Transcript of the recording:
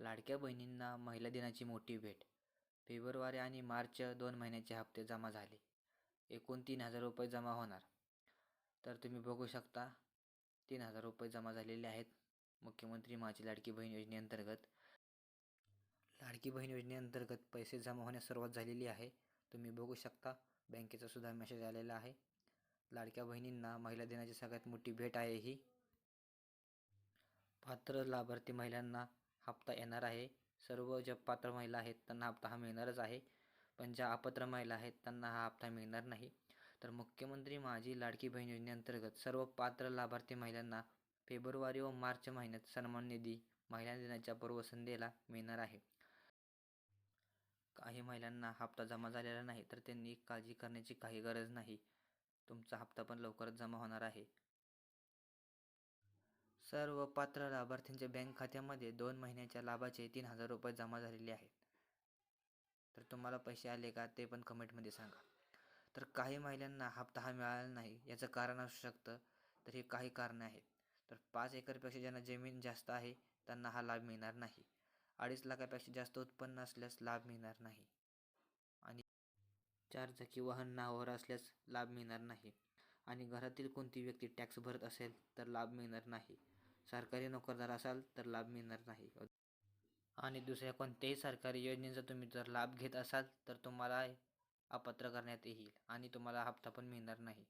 लाडक्या बहिणींना महिला दिनाची मोठी भेट. फेब्रुवारी आणि मार्च दोन महिन्याचे हप्ते जमा झाले. एकूण तीन हजार रुपये जमा होणार. तर तुम्ही बघू शकता तीन हजार रुपये जमा झालेले आहेत. मुख्यमंत्री माझी लाडकी बहीण योजनेअंतर्गत लाडकी बहीण योजनेअंतर्गत पैसे जमा होण्यास सुरुवात झालेली आहे. तुम्ही बघू शकता बँकेचा सुद्धा मेसेज आलेला आहे. लाडक्या बहिणींना महिला दिनाची सगळ्यात मोठी भेट आहे ही. पात्र लाभार्थी महिलांना हप्ता येणार आहे. सर्व ज्या पात्र महिला आहेत त्यांना हप्ता हा मिळणारच आहे. पण ज्या अपात्र महिला आहेत त्यांना हा हप्ता मिळणार नाही. तर मुख्यमंत्री माझी लाडकी बहीण योजनेअंतर्गत सर्व पात्र लाभार्थी महिलांना फेब्रुवारी व मार्च महिन्यात सन्मान निधी महिला दिनाच्या पूर्वसंध्येला मिळणार आहे. काही महिलांना हप्ता जमा झालेला नाही तर त्यांनी काळजी करण्याची काही गरज नाही. तुमचा हप्ता पण लवकरच जमा होणार आहे. सर्व पात्र लाभार्थींच्या बँक खात्यामध्ये दोन महिन्याच्या लाभाचे तीन हजार रुपये जमा झालेले आहेत. तर तुम्हाला पैसे आले का ते पण कमेंटमध्ये सांगा. तर काही महिलांना हप्ता हा मिळाला नाही याचं कारण असू शकतं तर हे काही कारणं आहेत. तर पाच एकरपेक्षा ज्यांना जमीन जास्त आहे त्यांना हा लाभ मिळणार नाही. अडीच लाखापेक्षा जास्त उत्पन्न असल्यास लाभ मिळणार नाही. आणि चारचाकी वाहन नावावर असल्यास लाभ मिळणार नाही. आणि घरातील कोणती व्यक्ती टॅक्स भरत असेल तर लाभ मिळणार नाही. सरकारी नोकरदार असाल तर लाभ मिळणार नाही. आणि दुसऱ्या कोणत्याही सरकारी योजनेचा तुम्ही जर लाभ घेत असाल तर तुम्हाला अपात्र करण्यात येईल आणि तुम्हाला हप्ता पण मिळणार नाही.